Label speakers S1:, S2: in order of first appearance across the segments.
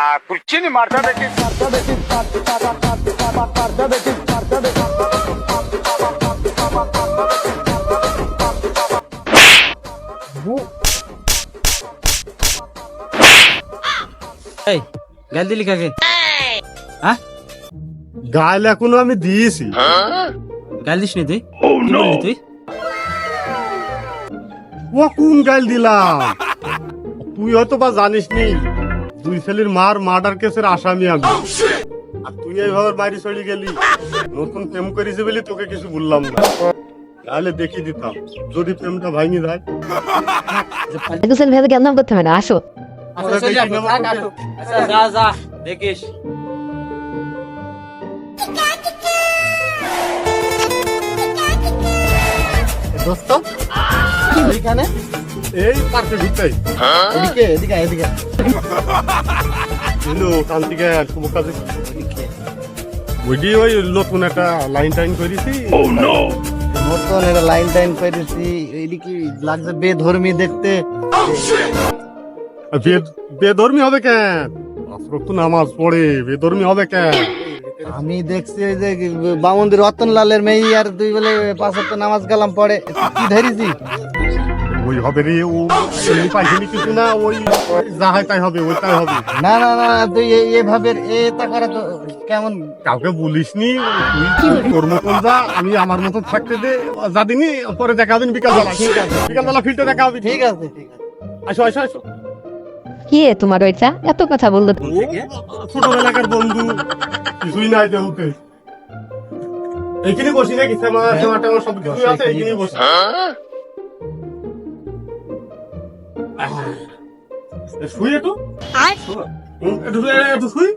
S1: ಆ দিলি কাকে? হ্যাঁ?
S2: গাল এখনও আমি দিয়েছি।
S1: গাল দিস নি তুই oh, তুই?
S2: ও কোন গাল দিলাম? তুই হয়তো বা জানিস নি দুই ছেলের মার মার্ডার কেসের আসামি আমি। আর তুই এইভাবে বাইরে চলে গেলি। নতুন প্রেম করেছি বলে তোকে কিছু বললাম না। তাহলে দেখিয়ে দিতাম। যদি প্রেমটা ভাঙি যায়।
S3: গোসল ভেবে করতে হবে না। আসো।
S1: আচ্ছা। আচ্ছা, যা যা। দেখিস।
S4: দোস্ত এখানে
S2: এই পার্কে ঢুকতেই।
S4: এদিকে এদিকে এদিকে।
S2: কিন্তু ওখান থেকে শুভ কাজে ওইটি ওই নতুন একটা লাইন টাইন করেছি।
S4: নতুন এটা লাইন টাইন করেছি। এদিকে লাগছে বেধর্মী দেখতে।
S2: বে- বেধর্মী হবে কেন? আফরক তো নামাজ পড়ে বেধর্মী হবে কেন?
S4: আমি দেখছি ওই যে বামন্দির রতন লালের মেয়ে আর দুই বলে পাঁচ নামাজ কালাম পড়ে। কি ধরেছি?
S2: ওই হবে রে ও পাইছিলি কিছু না ওই যা হয় তাই হবে ওইটাই হবে।
S4: না না না তুই এভাবে এটা করা তো কেমন?
S2: কাউকে বলিস নি তোর মতন যা আমি আমার মতন থাকতে দে যা দিনই পরে দেখা হবে বিকাল বেলা। ঠিক আছে। বিকাল বেলা ফিল্ডে দেখা হবে।
S4: ঠিক আছে ঠিক আছে।
S2: আসো আসো আসো।
S3: কি এ তোমার ওইটা এত কথা বলল।
S2: ছোটবেলাকার বন্ধু কিছুই নাই দেহতে। এইখানে বসি নাকি? সব কিছু আছে এইখানে বসি। এ, শুই একটু? একটু একটু শুই।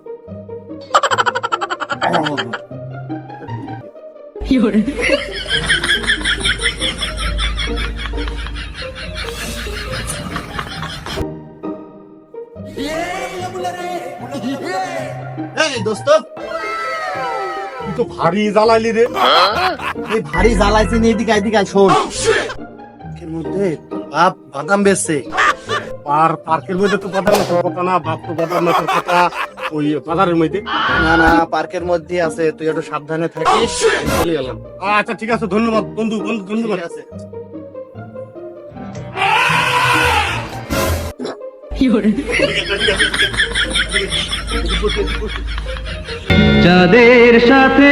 S4: দোস্ত।
S2: তো ভারী জ্বালাইলি রে।
S4: এই ভারী জ্বালাইছে এদিকে এদিকে শোন। মধ্যে বাপ বাদাম বেচছে।
S2: আর পার্কের মধ্যে তো বাজার না কথা না বাপ তো বাজার না কথা ওই বাজারের মধ্যে।
S4: না না পার্কের মধ্যে আছে তুই একটু সাবধানে থাকিস। চলে গেলাম।
S2: আচ্ছা ঠিক আছে ধন্যবাদ বন্ধু বন্ধু ধন্যবাদ।
S4: আছে।
S5: যাদের সাথে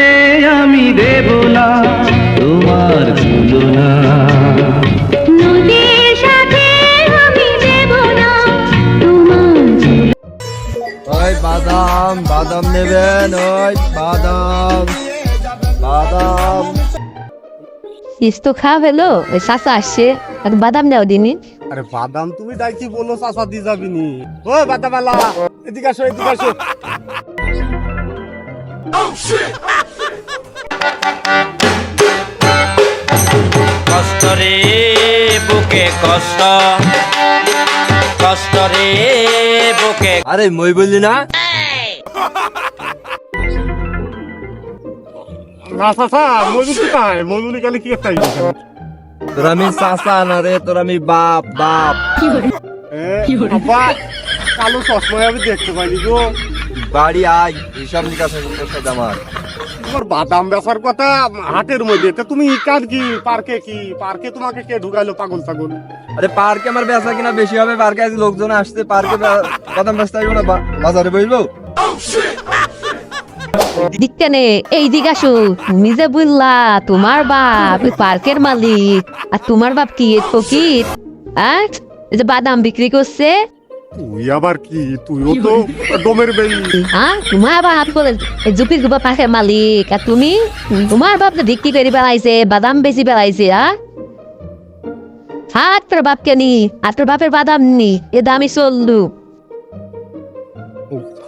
S5: আমি দেব না
S4: বাদাম বাদাম নেবেন ওই বাদাম বাদাম।
S3: ইস তো খাওয়া ফেলো ওই চাচা আসছে আর বাদাম নেও দিনি।
S2: আরে বাদাম তুমি দাইছি বলো চাষা দিয়ে যাবি নি। ও বাদামালা এদিকে আসো এদিকে আসো।
S1: কষ্ট রে বুকে কষ্ট। কষ্ট রে বুকে
S6: আরে মই বললি না?
S2: না চাষা মজুরি কোথায় মজুরি কালে কি একটা
S6: তোর আমি চাচা না রে তোর আমি বাপ বাপ।
S2: বাবা কালো আমি দেখতে পাইনি গো।
S6: বাড়ি আয় হিসাব নিকাশ আছে সাথে আমার।
S2: তোমার বাদাম বেচার কথা হাটের মধ্যে তা তুমি কার কি পার্কে কি? পার্কে তোমাকে কে ঢুকাইলো পাগল ছাগল?
S6: আরে পার্কে আমার বেচা কিনা বেশি হবে পার্কে আজ লোকজন আসছে পার্কে বাদাম বেচতে আসব না বা- বাজারে বসবো?
S3: দিকতে নে এই দিক আসো। তুমি যে বললা তোমার বাপ পার্কের মালিক। আর তোমার বাপ কি ফকির? হ্যাঁ যে বাদাম বিক্রি করছে।
S2: তুই আবার কি? তুইও তো ডোমের বেই।
S3: হ্যাঁ তোমার বাপ বলে এই জুপির গুবা পাখের মালিক। আর তুমি? তোমার বাপ তো বিক্রি করে বেড়াইছে বাদাম বেশি বেড়াইছে হ্যাঁ হাত তোর বাপকে নি আর তোর বাপের বাদাম নি এ দামি চললু।